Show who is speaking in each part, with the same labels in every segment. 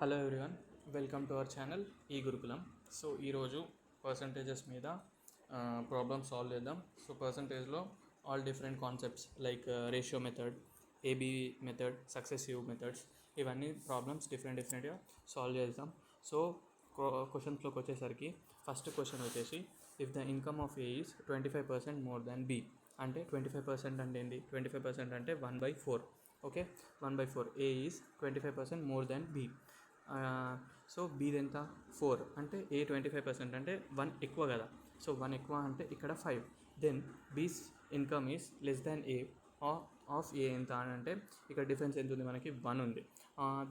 Speaker 1: Hello everyone welcome to our channel ఈ Gurukulam so ఈరోజు percentages మీద ప్రాబ్లమ్ సాల్వ్ చేద్దాం. So పర్సంటేజ్లో all different concepts like ratio method AB method successive methods ఇవన్నీ problems different డిఫరెంట్గా solve చేద్దాం. So క్వశ్చన్స్లోకి వచ్చేసరికి ఫస్ట్ క్వశ్చన్ వచ్చేసి if the income of A is twenty five percent more than B అంటే twenty five percent అంటే ఏంటి? Twenty five percent అంటే one by four okay one by four A is twenty five percent more than B so బీది ఎంత four అంటే A twenty five percent అంటే one ఎక్కువ కదా. So one ఎక్కువ అంటే ఇక్కడ five. Then B's income is less than A of A ఎంత అని అంటే ఇక్కడ డిఫరెన్స్ ఎంత ఉంది మనకి? వన్ ఉంది.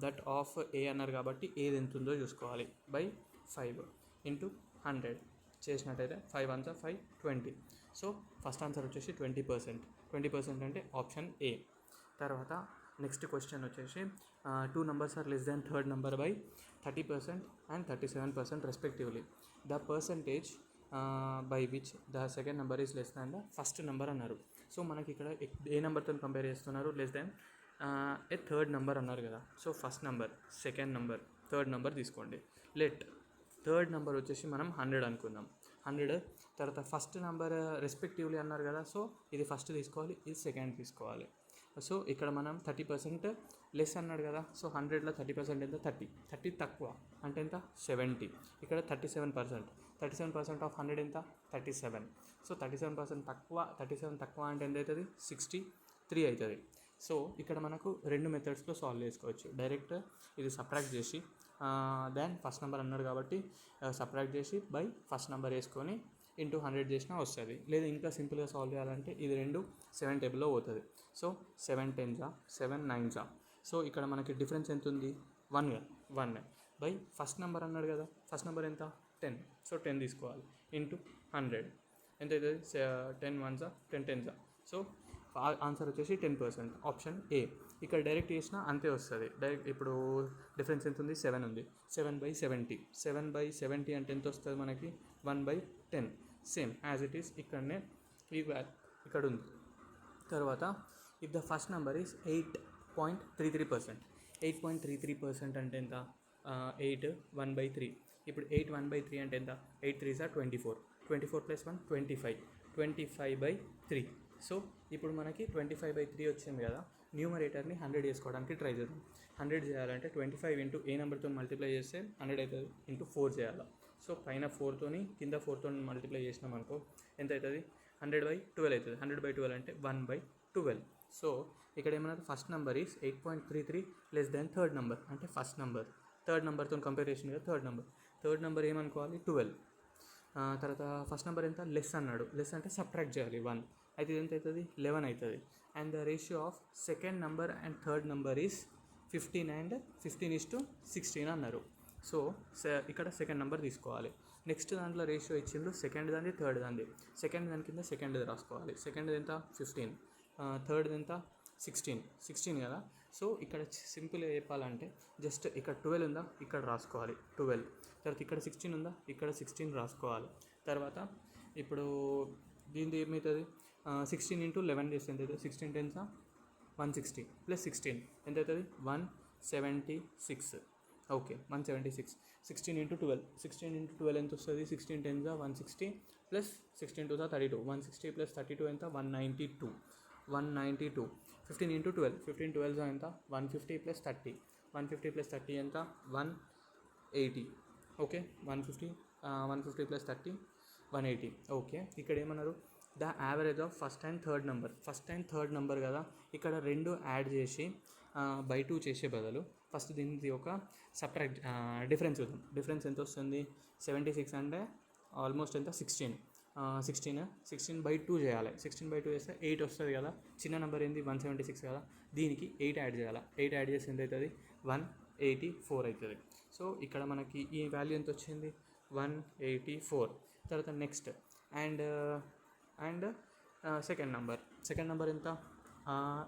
Speaker 1: దట్ ఆఫ్ ఏ అన్నారు కాబట్టి ఏది ఎంత ఉందో చూసుకోవాలి. బై ఫైవ్ ఇంటూ హండ్రెడ్ చేసినట్టయితే ఫైవ్ అంతా five twenty so first answer వచ్చేసి ట్వంటీ పర్సెంట్ ట్వంటీ పర్సెంట్ అంటే ఆప్షన్ ఏ తర్వాత నెక్స్ట్ క్వశ్చన్ వచ్చేసి two numbers are less than third number by thirty percent and thirty seven percent respectively the percentage by which the second number is less than the first number అన్నారు. So మనకి ఇక్కడ ఏ నెంబర్తో compare చేస్తున్నారు? Less than a third number అన్నారు కదా. So first number second number third number తీసుకోండి. Let third number వచ్చేసి మనం హండ్రెడ్ అనుకుందాం. హండ్రెడ్ తర్వాత ఫస్ట్ నెంబర్ రెస్పెక్టివ్లీ అన్నారు కదా. సో ఇది ఫస్ట్ తీసుకోవాలి ఇది సెకండ్ తీసుకోవాలి. సో ఇక్కడ మనం థర్టీ పర్సెంట్ లెస్ అన్నాడు కదా సో హండ్రెడ్లో థర్టీ పర్సెంట్ ఎంత? థర్టీ. థర్టీ తక్కువ. అంటే ఎంత? సెవెంటీ. ఇక్కడ thirty seven percent. Thirty seven percent of hundred ఎంత? Thirty seven. So thirty seven percent తక్కువ థర్టీ సెవెన్ తక్కువ అంటే ఎంత అవుతుంది? సిక్స్టీ త్రీ అవుతుంది. సో ఇక్కడ మనకు రెండు మెథడ్స్లో సాల్వ్ చేసుకోవచ్చు. డైరెక్ట్ ఇది సప్రాక్ట్ చేసి దెన్ ఫస్ట్ నెంబర్ అన్నాడు కాబట్టి సప్రాక్ట్ చేసి బై ఫస్ట్ నెంబర్ వేసుకొని ఇంటూ హండ్రెడ్ చేసినా వస్తుంది. లేదా ఇంకా సింపుల్గా సాల్వ్ చేయాలంటే ఇది రెండు సెవెన్ టేబుల్లో పోతుంది. సో సెవెన్ టెన్జా సెవెన్ నైన్జా సో ఇక్కడ మనకి డిఫరెన్స్ ఎంత ఉంది one one by first number అన్నాడు కదా. ఫస్ట్ నెంబర్ ఎంత? టెన్ సో టెన్ తీసుకోవాలి. ఇంటూ హండ్రెడ్ ఎంత అవుతుంది? టెన్ వన్జా టెన్ టెన్జా సో ఆన్సర్ వచ్చేసి టెన్ పర్సెంట్ ఆప్షన్ ఏ ఇక్కడ డైరెక్ట్ చేసినా అంతే వస్తుంది. డైరెక్ట్ ఇప్పుడు డిఫరెన్స్ ఎంత ఉంది సెవెన్ ఉంది. Seven by seventy seven by seventy అంటే ఎంత వస్తుంది మనకి? One by ten same as it is ఇక్కడనే ఈ ఇక్కడ ఉంది తర్వాత if the first number is eight point three three percent eight point three three percent అంటే ఎంత? ఎయిట్ వన్ బై త్రీ ఇప్పుడు ఎయిట్ వన్ బై త్రీ అంటే ఎంత? Eight three sir twenty four twenty four plus one twenty five twenty five by three so ఇప్పుడు మనకి twenty five by three వచ్చింది కదా న్యూమరేటర్ని హండ్రెడ్ చేసుకోవడానికి ట్రై చేద్దాం. హండ్రెడ్ చేయాలంటే ట్వంటీ ఫైవ్ ఇంటూ ఏ నెంబర్తో మల్టిప్లై చేస్తే హండ్రెడ్ అవుతుంది ఇంటూ ఫోర్ చేయాలి. సో పైన ఫోర్తోని కింద ఫోర్తో మల్టిప్లై చేసినాం అనుకో ఎంత అవుతుంది హండ్రెడ్ బై ట్వెల్వ్ అవుతుంది హండ్రెడ్ బై ట్వెల్వ్ అంటే వన్ బై ట్వెల్వ్ సో ఇక్కడ ఏమన్నారు first number is eight point three three less than third number అంటే first number third number compare చేసిన థర్డ్ నెంబర్ థర్డ్ నెంబర్ ఏమనుకోవాలి? ట్వెల్వ్ తర్వాత first number ఎంత? Less అన్నాడు. Less అంటే సబ్ట్రాక్ట్ చేయాలి వన్ అయితే ఇది ఎంత అవుతుంది లెవెన్ అవుతుంది and the ratio of second number and third number is fifteen and fifteen is to sixteen అన్నారు సో ఇక్కడ సెకండ్ నెంబర్ తీసుకోవాలి. నెక్స్ట్ దాంట్లో రేషియో ఇచ్చిండ్రు సెకండ్ దాన్ని థర్డ్ దాన్ని సెకండ్ దాని కింద సెకండ్ రాసుకోవాలి. సెకండ్ ఎంత? ఫిఫ్టీన్ థర్డ్ ఎంత? సిక్స్టీన్. సిక్స్టీన్ కదా? సో ఇక్కడ సింపుల్గా చెప్పాలంటే జస్ట్ ఇక్కడ ట్వెల్వ్ ఉందా? ఇక్కడ రాసుకోవాలి. ట్వెల్వ్. తర్వాత ఇక్కడ సిక్స్టీన్ ఉందా? ఇక్కడ సిక్స్టీన్ రాసుకోవాలి. తర్వాత ఇప్పుడు దీనిది ఏమవుతుంది సిక్స్టీన్ ఇంటూ లెవెన్ చేస్తే ఎంత అవుతుంది సిక్స్టీన్ టెన్సా వన్ సిక్స్టీ ప్లస్ సిక్స్టీన్. ఎంత అవుతుంది one seventy six. Okay one seventy six. Sixteen into twelve. Sixteen into twelve ఎంత వస్తుంది? Sixteen టెన్సా one sixty plus sixteen two thirty two. One sixty plus thirty two ఎంత? One ninety two. One ninety two. Fifteen into twelve fifteen twelve ఎంత? One fifty plus thirty. One fifty plus thirty ఎంత? One eighty. Okay? One fifty one fifty plus thirty one eighty. Okay? ఇక్కడ ఏమన్నారు? The average of first and third number. First and third number కదా? ఇక్కడ రెండు add చేసి by two చేసే బదులు first దీనికి ఒక సపరేట్ డిఫరెన్స్ చూద్దాం. డిఫరెన్స్ ఎంత వస్తుంది? సెవెంటీ సిక్స్ అంటే ఆల్మోస్ట్ ఎంత? Sixteen. Sixteen sixteen by two చేయాలి. సిక్స్టీన్ బై టూ చేస్తే ఎయిట్ వస్తుంది కదా. చిన్న నెంబర్ ఏంది? వన్ సెవెంటీ సిక్స్ కదా. దీనికి ఎయిట్ యాడ్ చేయాలి? ఎయిట్ యాడ్ చేసి ఎంత అవుతుంది వన్ ఎయిటీ ఫోర్ అవుతుంది సో ఇక్కడ మనకి ఈ వాల్యూ ఎంత వచ్చింది? వన్ ఎయిటీ ఫోర్ తర్వాత next and and second number second number ఎంత?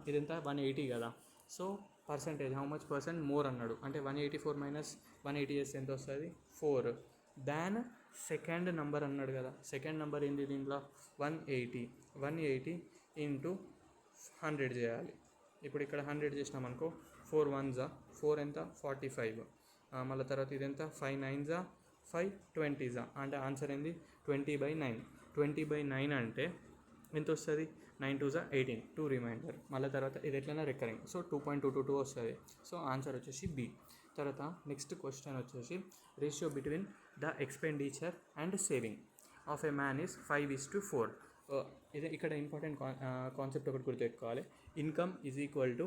Speaker 1: ఇది ఎంత వన్ ఎయిటీ కదా. So percentage how much percent more అన్నాడు. అంటే one eighty four minus one eighty చేస్తే ఎంత వస్తుంది? ఫోర్ దాన్ సెకండ్ నెంబర్ అన్నాడు కదా. సెకండ్ నెంబర్ ఏంటి దీంట్లో? One eighty. One eighty into hundred చేయాలి. ఇప్పుడు ఇక్కడ హండ్రెడ్ చేసినాం అనుకో ఫోర్ వన్ జా. ఫోర్ ఎంత? Forty five. మళ్ళీ తర్వాత ఇదెంత ఫైవ్ నైన్జా ఫైవ్ ట్వంటీజా అంటే ఆన్సర్ ఏంది? Twenty by nine. Twenty by nine అంటే ఎంత వస్తుంది? నైన్ టూ జా ఎయిటీన్. Two reminder. మళ్ళీ తర్వాత ఇది ఎట్లైనా recurring. So two point two two two వస్తుంది. సో ఆన్సర్ వచ్చేసి బి. తర్వాత నెక్స్ట్ క్వశ్చన్ వచ్చేసి ratio between the expenditure and saving of a man is five is to four. ఇది ఇక్కడ ఇంపార్టెంట్ కాన్సెప్ట్ ఒకటి గుర్తుపెట్టుకోవాలి income is equal to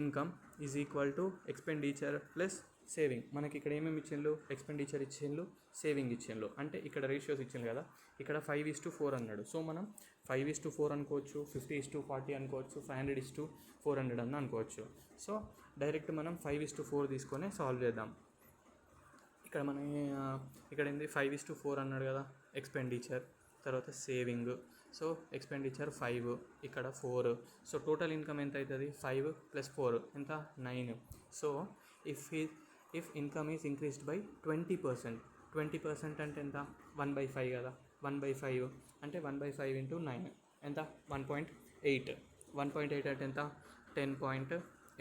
Speaker 1: income is equal to expenditure plus saving. మనకి ఇక్కడ ఏమేమి ఇచ్చిండ్రు ఎక్స్పెండిచర్ ఇచ్చిండ్రు సేవింగ్ ఇచ్చిండ్రు అంటే ఇక్కడ రేషియోస్ ఇచ్చింది కదా ఇక్కడ ఫైవ్ ఇస్ టు ఫోర్ అన్నాడు. సో మనం ఫైవ్ ఇస్ టు ఫోర్ అనుకోవచ్చు ఫిఫ్టీ ఇస్ టు ఫార్టీ అనుకోవచ్చు five hundred is to four hundred అన్న అనుకోవచ్చు. సో డైరెక్ట్ మనం ఫైవ్ ఇస్ టు ఫోర్ తీసుకొని సాల్వ్ చేద్దాం. ఇక్కడ మన ఇక్కడ ఏంది? ఫైవ్ ఇస్ టు ఫోర్ అన్నాడు కదా ఎక్స్పెండిచర్ తర్వాత సేవింగ్ సో ఎక్స్పెండిచర్ ఫైవ్ ఇక్కడ ఫోర్ సో టోటల్ ఇన్కమ్ ఎంత అవుతుంది ఫైవ్ ప్లస్ ఫోర్ ఎంత? నైన్ సో ఇఫ్ ఈ if income is increased by twenty percent twenty percent అంటే ఎంత? వన్ బై ఫైవ్ కదా. వన్ బై ఫైవ్ అంటే one by five into nine ఎంత? One point eight one point eight అంటే ఎంత? Ten point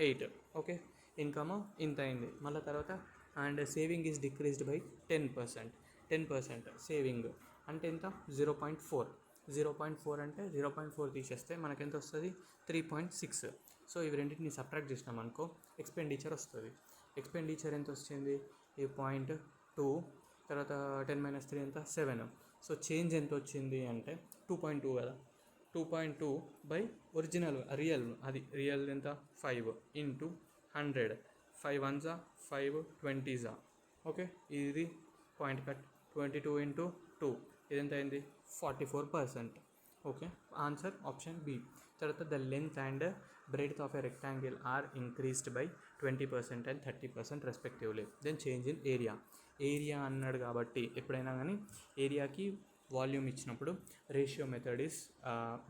Speaker 1: eight okay income ఇంత అయింది. మళ్ళీ తర్వాత and saving is decreased by ten percent. Ten percent saving అంటే ఎంత? Zero point four. Zero point four అంటే జీరో పాయింట్ ఫోర్ తీసేస్తే మనకి ఎంత వస్తుంది? Three point six. సో ఇవి రెండింటిని సబ్ట్రాక్ట్ చేసినాం అనుకో ఎక్స్పెండిచర్ వస్తుంది. ఎక్స్పెండిచర్ ఎంత వచ్చింది? ఈ పాయింట్ టూ తర్వాత టెన్ మైనస్ త్రీ ఎంత? సెవెన్. సో చేంజ్ ఎంత వచ్చింది అంటే టూ పాయింట్ టూ కదా. Two point two by original real అది రియల్ ఎంత? Five into hundred. ఫైవ్ వన్సా ఫైవ్ ట్వంటీజా ఓకే? ఇది point cut twenty two into two. ఇది ఎంత అయింది? Forty four percent. Okay? Answer option B. తర్వాత the length and breadth of a rectangle are increased by twenty percent and thirty percent respectively. Then change in area. Area అన్నాడు కాబట్టి ఎప్పుడైనా కానీ ఏరియాకి volume ఇచ్చినప్పుడు ratio method is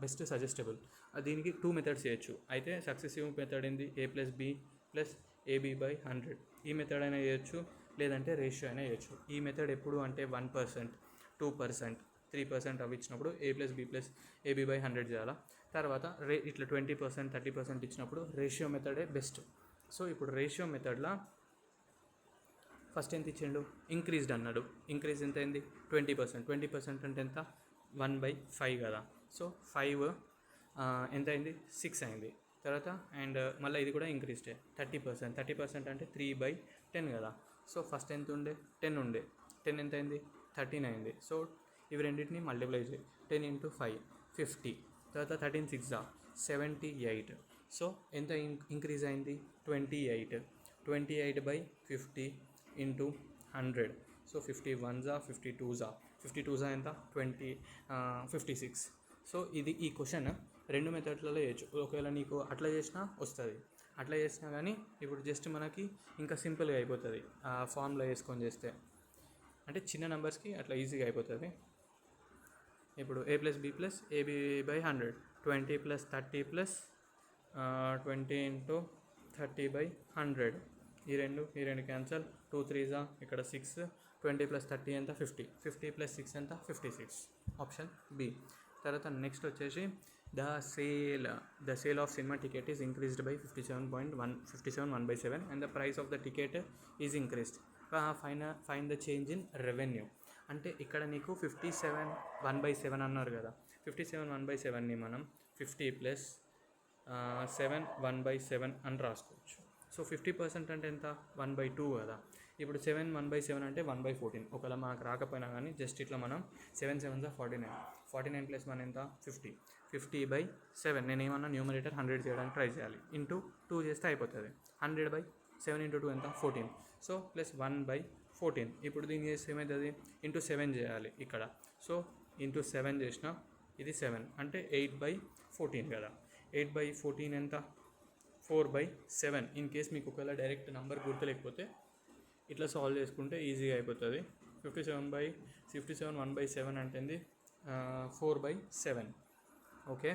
Speaker 1: best suggestable. దీనికి two methods చేయొచ్చు. అయితే సక్సెసివ్ మెథడ్ ఏంది? A plus B plus AB by hundred ఈ మెథడ్ అయినా చేయొచ్చు లేదంటే రేషియో అయినా చేయొచ్చు. ఈ మెథడ్ ఎప్పుడు అంటే one percent two percent three percent అవి ఇచ్చినప్పుడు A plus B plus AB by hundred చేయాలా. తర్వాత రే ఇట్లా ట్వంటీ పర్సెంట్ థర్టీ పర్సెంట్ ఇచ్చినప్పుడు రేషియో మెథడే బెస్ట్ సో ఇప్పుడు రేషియో మెథడ్లో ఫస్ట్ ఎంత ఇచ్చిండు? ఇంక్రీజ్డ్ అన్నాడు. ఇంక్రీజ్ ఎంత అయింది? ట్వంటీ పర్సెంట్ ట్వంటీ పర్సెంట్ అంటే ఎంత? వన్ బై ఫైవ్ కదా. సో ఫైవ్ ఎంత అయింది? సిక్స్ అయింది. తర్వాత అండ్ uh, మళ్ళీ ఇది కూడా ఇంక్రీజ్డే థర్టీ పర్సెంట్ థర్టీ పర్సెంట్ అంటే త్రీ బై టెన్ కదా. సో ఫస్ట్ ఎంత ఉండే? టెన్ ఉండే. టెన్ ఎంత అయింది? థర్టీన్ అయింది. సో ఇవి రెండింటిని మల్టిప్లై చేయి. టెన్ ఇంటూ ఫైవ్ ఫిఫ్టీ తర్వాత thirteen six seventy eight so ఎంత ఇంక్రీజ్ అయింది? Twenty eight twenty eight by fifty into hundred so fifty వన్జా fifty టూజా ఫిఫ్టీ టూజా ఎంత? ట్వంటీ ఫిఫ్టీ సిక్స్ సో ఇది ఈ క్వశ్చన్ రెండు మెథడ్లలో వేయచ్చు. ఒకవేళ నీకు అట్లా చేసినా వస్తుంది. అట్లా చేసినా కానీ ఇప్పుడు జస్ట్ మనకి ఇంకా సింపుల్గా అయిపోతుంది. ఆ ఫామ్లో వేసుకొని చేస్తే. అంటే చిన్న నెంబర్స్కి అట్లా ఈజీగా అయిపోతుంది. ఇప్పుడు A plus B plus AB by hundred twenty plus thirty plus twenty into thirty by hundred ఈ రెండు ఈ రెండు క్యాన్సల్ టూ త్రీజా ఇక్కడ సిక్స్ ట్వంటీ ప్లస్ థర్టీ ఎంత? ఫిఫ్టీ ఫిఫ్టీ ప్లస్ సిక్స్ ఎంత? ఫిఫ్టీ సిక్స్ ఆప్షన్ బి తర్వాత నెక్స్ట్ వచ్చేసి the sale the sale of cinema ticket is increased by fifty seven point one fifty seven one by seven and the price of the ticket is increased fine fine the change in revenue అంటే ఇక్కడ నీకు fifty seven one by seven అన్నారు కదా fifty seven one by సెవెన్ని మనం fifty plus seven one by seven అని రాసుకోవచ్చు so fifty percent అంటే ఎంత వన్ బై టూ కదా ఇప్పుడు సెవెన్ వన్ బై సెవెన్ అంటే వన్ బై ఫోర్టీన్ ఒకవేళ మనకు రాకపోయినా కానీ జస్ట్ ఇట్లా మనం seven seven forty nine forty nine plus one ఎంత ఫిఫ్టీ ఫిఫ్టీ బై సెవెన్. నేను ఏమన్నా న్యూమరేటర్ హండ్రెడ్ చేయడానికి ట్రై చేయాలి. ఇంటూ టూ చేస్తే అయిపోతుంది. Hundred by seven into two ఎంత? Fourteen. So plus one by fourteen. ఇప్పుడు దీన్ని చేస్తే ఏమవుతుంది ఇంటూ సెవెన్ చేయాలి ఇక్కడ. సో ఇంటూ సెవెన్ చేసిన ఇది సెవెన్. అంటే ఎయిట్ బై ఫోర్టీన్ కదా. ఎయిట్ బై ఫోర్టీన్ ఎంత? Four by seven. In case మీకు ఒకవేళ డైరెక్ట్ నెంబర్ గుర్తులేకపోతే ఇట్లా సాల్వ్ చేసుకుంటే ఈజీగా అయిపోతుంది. Fifty seven by fifty seven one by seven అంటుంది ఫోర్ బై సెవెన్. ఓకే.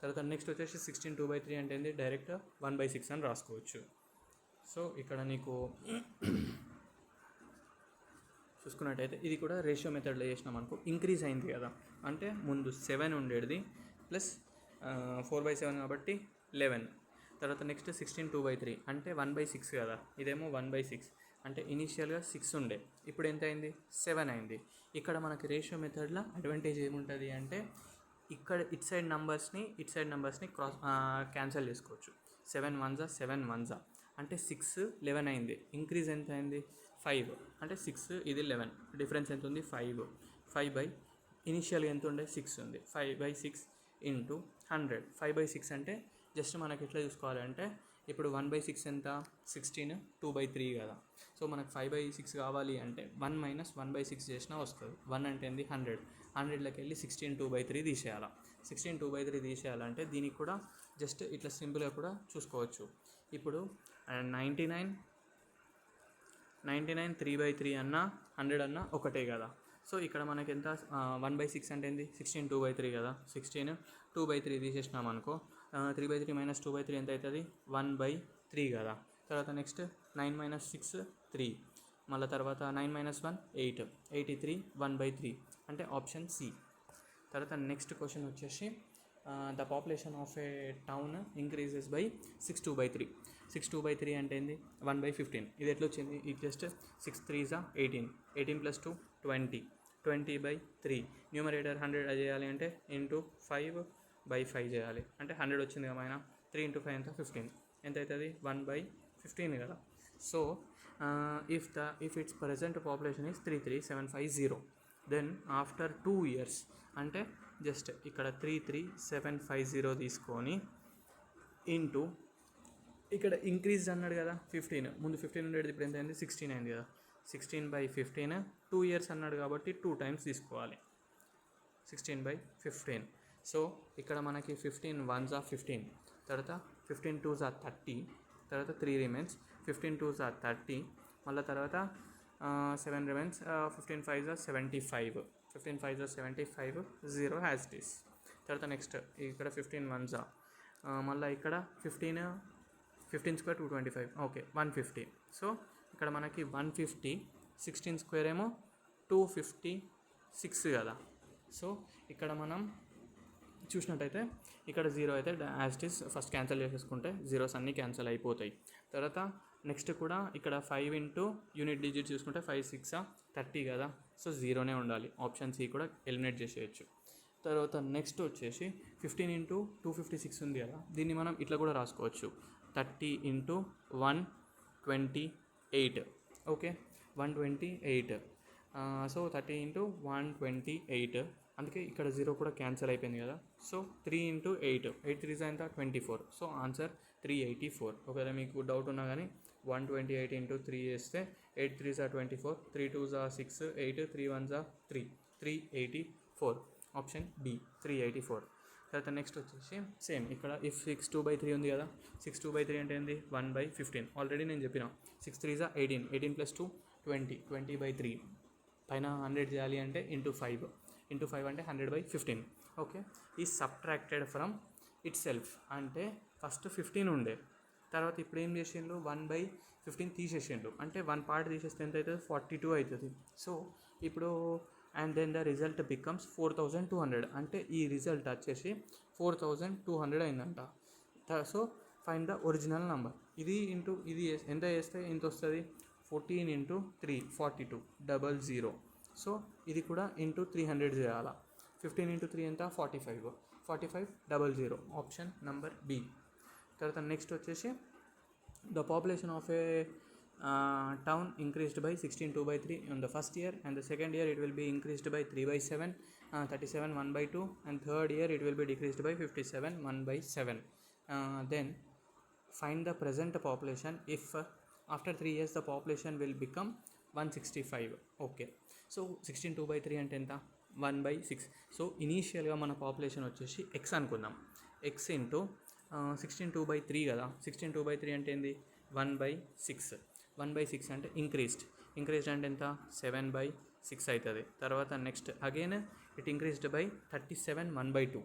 Speaker 1: తర్వాత నెక్స్ట్ వచ్చేసి సిక్స్టీన్ టూ బై త్రీ అంటే డైరెక్ట్ వన్ బై సిక్స్ అని రాసుకోవచ్చు. సో ఇక్కడ నీకు చూసుకున్నట్టయితే ఇది కూడా రేషియో మెథడ్లో చేసినాం అనుకో ఇంక్రీజ్ అయింది కదా. అంటే ముందు సెవెన్ ఉండేది ప్లస్ ఫోర్ బై సెవెన్ కాబట్టి లెవెన్ తర్వాత next sixteen two by three అంటే వన్ బై సిక్స్ కదా. ఇదేమో వన్ బై సిక్స్ అంటే ఇనీషియల్గా సిక్స్ ఉండే. ఇప్పుడు ఎంత అయింది? సెవెన్ అయింది. ఇక్కడ మనకి రేషియో మెథడ్లో అడ్వాంటేజ్ ఏముంటుంది అంటే ఇక్కడ ఇట్ సైడ్ నంబర్స్ని ఇట్ సైడ్ నంబర్స్ని క్రాస్ క్యాన్సిల్ చేసుకోవచ్చు. సెవెన్ వన్జా సెవెన్ వన్జా అంటే సిక్స్ లెవెన్ అయింది. ఇంక్రీజ్ ఎంత అయింది? ఫైవ్. అంటే సిక్స్ ఇది లెవెన్. డిఫరెన్స్ ఎంత ఉంది? ఫైవ్. ఫైవ్ బై ఇనిషియల్గా ఎంత ఉండే? సిక్స్ ఉంది. Five by six into hundred. Five by six అంటే జస్ట్ మనకి ఎట్లా చూసుకోవాలంటే ఇప్పుడు వన్ బై సిక్స్ ఎంత? సిక్స్టీన్. టూ బై త్రీ కదా. సో మనకు ఫైవ్ బై సిక్స్ కావాలి అంటే one minus one by six చేసినా వస్తుంది. వన్ అంటే ఏంది? హండ్రెడ్. హండ్రెడ్లోకి వెళ్ళి సిక్స్టీన్ టూ బై త్రీ తీసేయాలి. సిక్స్టీన్ టూ బై త్రీ తీసేయాలంటే దీనికి కూడా జస్ట్ ఇట్లా సింపుల్గా కూడా చూసుకోవచ్చు. ఇప్పుడు ninety nine ninety nine three by three అన్నా హండ్రెడ్ అన్నా ఒకటే కదా. సో ఇక్కడ మనకి ఎంత వన్ బై సిక్స్ అంటే ఏంది? సిక్స్టీన్ టూ బై త్రీ కదా. సిక్స్టీన్ టూ బై త్రీ తీసేసినాం అనుకో three by three minus two by three ఎంత అవుతుంది వన్ బై త్రీ కదా. తర్వాత next nine minus six three. మళ్ళీ తర్వాత nine minus one eight. Eighty three one by three. అంటే ఆప్షన్ సి తర్వాత నెక్స్ట్ క్వశ్చన్ వచ్చేసి the population of a town increases by six two by three six two by three అంటే ఏంది? One by fifteen ఇది ఎట్లా వచ్చింది ఇది just six త్రీజా eighteen eighteen plus two twenty twenty by three numerator hundred చేయాలి అంటే into five by five చేయాలి. అంటే హండ్రెడ్ వచ్చింది కదా ఆయన త్రీ ఇంటూ ఫైవ్ ఎంత? ఫిఫ్టీన్ ఎంత అవుతుంది వన్ బై ఫిఫ్టీన్ కదా so if the if it's present population is three three seven five zero then after two years అంటే జస్ట్ ఇక్కడ three three seven five zero తీసుకొని ఇంటూ ఇక్కడ increase అన్నాడు కదా ఫిఫ్టీన్ ముందు ఫిఫ్టీన్ ఉండేది ఇప్పుడు ఎంత అయింది? సిక్స్టీన్ అయింది కదా. Sixteen by fifteen two years అన్నాడు కాబట్టి టూ టైమ్స్ తీసుకోవాలి. సిక్స్టీన్ బై ఫిఫ్టీన్ సో ఇక్కడ మనకి ఫిఫ్టీన్ వన్స్ ఆర్ ఫిఫ్టీన్ తర్వాత ఫిఫ్టీన్ టూస్ ఆర్ థర్టీ తర్వాత three remains fifteen twos are thirty మళ్ళీ తర్వాత seven remains fifteen five are seventy five fifteen five are seventy five zero has this తర్వాత next ఇక్కడ fifteen one జా మళ్ళీ ఇక్కడ fifteen fifteen square two twenty five okay one fifty so ఇక్కడ మనకి one fifty sixteen square ఏమో two fifty six కదా. So ఇక్కడ మనం చూసినట్టయితే ఇక్కడ జీరో అయితే యాజ్ ఫస్ట్ క్యాన్సిల్ చేసేసుకుంటే జీరోస్ అన్నీ క్యాన్సిల్ అయిపోతాయి. తర్వాత నెక్స్ట్ కూడా ఇక్కడ ఫైవ్ ఇంటూ యూనిట్ డిజిట్ చూసుకుంటే ఫైవ్ సిక్స్ థర్టీ కదా. సో జీరోనే ఉండాలి. ఆప్షన్ సి కూడా ఎలిమినేట్ చేసేయచ్చు. తర్వాత నెక్స్ట్ వచ్చేసి fifteen into two fifty six ఉంది కదా. దీన్ని మనం ఇట్లా కూడా రాసుకోవచ్చు. Thirty into one twenty eight okay one twenty eight so thirty into one twenty eight అందుకే ఇక్కడ జీరో కూడా క్యాన్సిల్ అయిపోయింది కదా. So three into eight eight three ఎంత? Twenty four so answer three eighty four ఒకవేళ మీకు డౌట్ ఉన్నా కానీ one twenty eight into three చేస్తే ఎయిట్ త్రీ జా ట్వంటీ ఫోర్ త్రీ టూ జా సిక్స్ ఎయిట్ త్రీ వన్ జా three three eighty four option B three eighty four తర్వాత next వచ్చేసి సేమ్ ఇక్కడ if six two by three ఉంది కదా six two by three అంటే ఏంది? వన్ బై ఫిఫ్టీన్ ఆల్రెడీ నేను చెప్పిన సిక్స్ త్రీ జా eighteen eighteen plus two twenty twenty by three పైన హండ్రెడ్ చేయాలి అంటే ఇంటూ ఫైవ్ ఇంటూ ఫైవ్ అంటే హండ్రెడ్ బై ఫిఫ్టీన్ ఓకే ఈ సబ్ట్రాక్టెడ్ ఫ్రమ్ ఇట్ సెల్ఫ్ అంటే ఫస్ట్ ఫిఫ్టీన్ ఉండే. తర్వాత ఇప్పుడు ఏం చేసిండు వన్ బై ఫిఫ్టీన్ తీసేసిండు అంటే వన్ పార్ట్ తీసేస్తే ఎంత అవుతుంది ఫార్టీ టూ అవుతుంది సో ఇప్పుడు and then the result becomes four thousand two hundred. అంటే ఈ రిజల్ట్ వచ్చేసి ఫోర్ థౌజండ్ టూ హండ్రెడ్ అయిందంట. So fine the original number ఇది ఇంటూ ఇది ఎంత చేస్తే ఎంత వస్తుంది fourteen into three forty two double zero. So ఇది కూడా ఇంటూ త్రీ హండ్రెడ్ చేయాలా? ఫిఫ్టీన్ ఇంటూ త్రీ ఎంత? Forty five. Forty five double zero. Option number B తర్వాత నెక్స్ట్ వచ్చేసి the population of a town increased by sixteen two by three in the first year and the second year it will be increased by three by seven thirty seven one by two and third year it will be decreased by fifty seven one by seven then find the present population if after three years the population will become one sixty five okay so sixteen two by three అంటే ఎంత? One by six so ఇనీషియల్గా మన population వచ్చేసి X అనుకుందాం. X into sixteen two by three కదా. Sixteen two by three అంటే ఏంది? One by six one by six అంటే ఇంక్రీస్డ్ ఇంక్రీస్డ్ అంటే ఎంత? సెవెన్ బై సిక్స్ అవుతుంది తర్వాత next again it increased by thirty seven one by two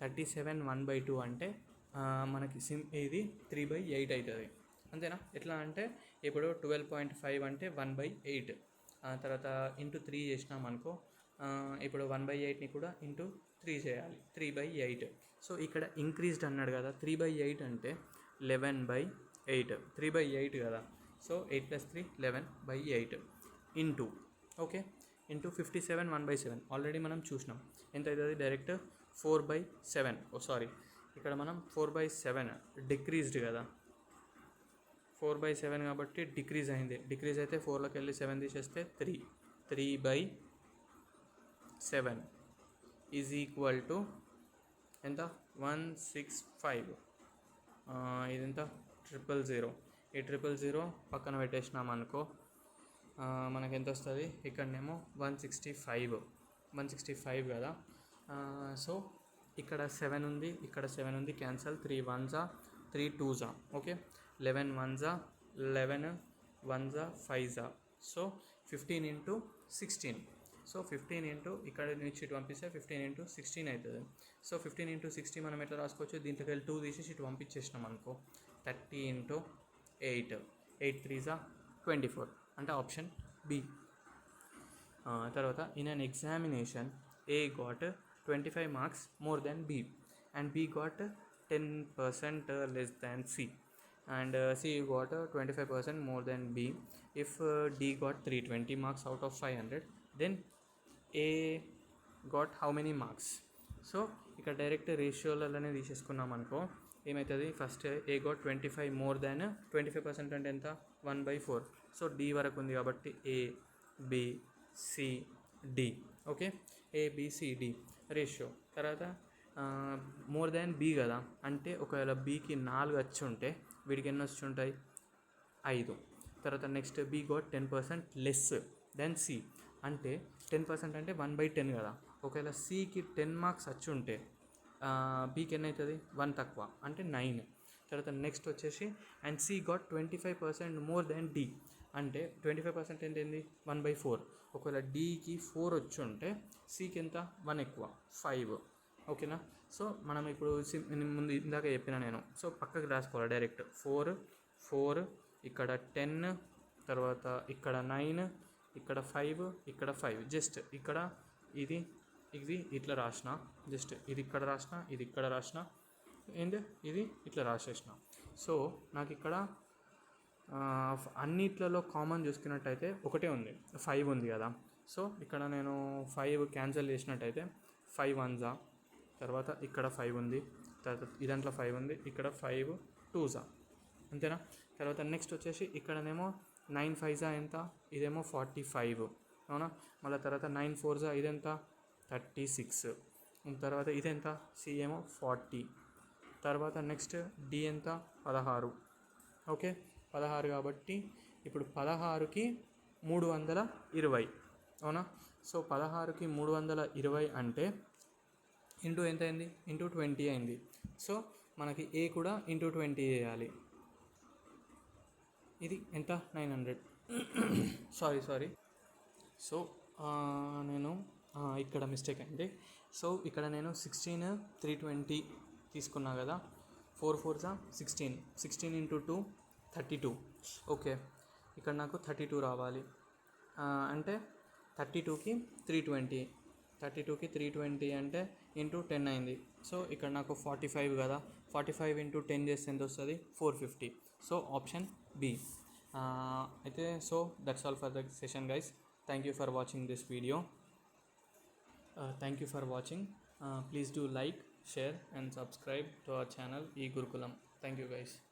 Speaker 1: thirty seven one by two అంటే మనకి సిమ్ ఇది త్రీ బై ఎయిట్ అవుతుంది అంతేనా? ఎట్లా అంటే ఇప్పుడు ట్వెల్వ్ పాయింట్ ఫైవ్ అంటే వన్ బై ఎయిట్ తర్వాత ఇంటూ త్రీ చేసినాం అనుకో ఇప్పుడు వన్ బై ఎయిట్ని కూడా ఇంటూ త్రీ చేయాలి. త్రీ బై ఎయిట్ సో ఇక్కడ ఇంక్రీజ్డ్ అన్నాడు కదా త్రీ బై ఎయిట్ అంటే eleven by eight three by eight కదా. So eight plus three eleven by eight into okay into fifty seven one by seven already మనం చూసినాం. ఎంత అవుతుంది? Direct four by seven oh sorry ఇక్కడ మనం four by seven decreased కదా. Four by seven కాబట్టి decrease అయింది. డిక్రీజ్ అయితే ఫోర్లోకి వెళ్ళి సెవెన్ తీసేస్తే three three by seven is equal to ఎంత? వన్ సిక్స్ ఫైవ్ ఇది ఎంత ట్రిపుల్ జీరో ఈ ట్రిపుల్ జీరో పక్కన పెట్టేసినాం అనుకో మనకు ఎంత వస్తుంది? ఇక్కడనేమో one sixty five one sixty five కదా? సో ఇక్కడ సెవెన్ ఉంది ఇక్కడ సెవెన్ ఉంది cancel three ones are three twos are okay eleven ones are eleven ones are fives are so fifteen into sixteen so fifteen into ఇక్కడ నుంచి ఇటు పంపిస్తే fifteen into sixteen అవుతుంది. సో ఫిఫ్టీన్ ఇంటూ సిక్స్టీ మనం ఎట్లా రాసుకోవచ్చు? దీంట్లోకి వెళ్ళి టూ తీసేసి ఇటు పంపించేసినాం అనుకో. థర్టీ ఇంటూ ఎయిట్ ఎయిట్ త్రీజా ట్వంటీ ఫోర్ అంటే ఆప్షన్ బి తర్వాత in an examination A got twenty five marks more then B and B got ten percent less than C and C got twenty five percent more then B if D got three twenty marks out of five hundred then A got how many marks so ఇక్కడ direct రేషియోలలోనే తీసేసుకున్నాం అనుకో ఏమవుతుంది first A got twenty five more than twenty five percent అంటే ఎంత? One by four so D వరకు ఉంది కాబట్టి A B C D okay ABCD ratio తర్వాత మోర్ దాన్ బి కదా? అంటే ఒకవేళ బీకి నాలుగు వచ్చి ఉంటే వీడికి ఎన్ని వచ్చి ఉంటాయి? ఐదు. తర్వాత next B got ten percent less then C అంటే టెన్ పర్సెంట్ అంటే వన్ బై టెన్ కదా. ఒకవేళ సికి టెన్ మార్క్స్ వచ్చి ఉంటే బీకి ఎన్ని అవుతుంది వన్ తక్కువ. అంటే నైన్ తర్వాత నెక్స్ట్ వచ్చేసి and C got twenty five percent more then D అంటే ట్వంటీ ఫైవ్ పర్సెంట్ ఏంటి వన్ బై ఫోర్ ఒకవేళ డీకి ఫోర్ వచ్చి ఉంటే సికి ఎంత? వన్ ఎక్కువ. ఫైవ్ ఓకేనా సో మనం ఇప్పుడు ముందు ఇందాక చెప్పిన నేను. సో పక్కకి రాసుకోవాలి డైరెక్ట్ ఫోర్ ఫోర్ ఇక్కడ టెన్ తర్వాత ఇక్కడ నైన్ ఇక్కడ ఫైవ్ ఇక్కడ ఫైవ్ జస్ట్ ఇక్కడ ఇది ఇది ఇట్లా రాసిన. జస్ట్ ఇది ఇక్కడ రాసిన ఇది ఇక్కడ రాసిన. అండ్ ఇది ఇట్లా రాసేసిన. సో నాకు ఇక్కడ అన్నిట్లలో కామన్ చూసుకున్నట్టయితే ఒకటే ఉంది. ఫైవ్ ఉంది కదా. సో ఇక్కడ నేను ఫైవ్ క్యాన్సిల్ చేసినట్టయితే ఫైవ్ వన్జా తర్వాత ఇక్కడ ఫైవ్ ఉంది. తర్వాత ఇదంట్లో ఫైవ్ ఉంది. ఇక్కడ ఫైవ్ టూజా అంతేనా? తర్వాత నెక్స్ట్ వచ్చేసి ఇక్కడనేమో నైన్ ఫైవ్జా ఎంత? ఇదేమో ఫార్టీ ఫైవ్. అవునా? మళ్ళీ తర్వాత నైన్ ఫోర్జా ఇదెంత థర్టీ సిక్స్. తర్వాత ఇదెంత సి ఏమో ఫార్టీ. తర్వాత నెక్స్ట్ డి ఎంత? పదహారు. ఓకే? పదహారు కాబట్టి ఇప్పుడు పదహారుకి మూడు వందల ఇరవై. అవునా? సో పదహారుకి మూడు వందల ఇరవై అంటే ఇంటూ ఎంత అయింది? ఇంటూ ట్వంటీ అయింది. సో మనకి ఏ కూడా ఇంటూ ట్వంటీ చేయాలి. ఇది ఎంత? Nine hundred. Sorry sorry. So నేను ఇక్కడ మిస్టేక్ అయింది. సో ఇక్కడ నేను సిక్స్టీన్ త్రీ ట్వంటీ తీసుకున్నా కదా. Four ఫోర్జా sixteen. Sixteen into two thirty two. Okay. ఇక్కడ నాకు థర్టీ టూ రావాలి. అంటే థర్టీ టూకి త్రీ ట్వంటీ. థర్టీ టూకి త్రీ ట్వంటీ అంటే ఇంటూ టెన్ అయింది. సో ఇక్కడ నాకు ఫార్టీ ఫైవ్ కదా. ఫార్టీ ఫైవ్ ఇంటూ టెన్ చేస్తే ఎంత వస్తుంది? Four fifty. so option b. Uh, so that's all for the session guys. Thank you for watching this video. Uh, thank you for watching. Uh, please do like share and subscribe to our channel e gurukulam. Thank you guys.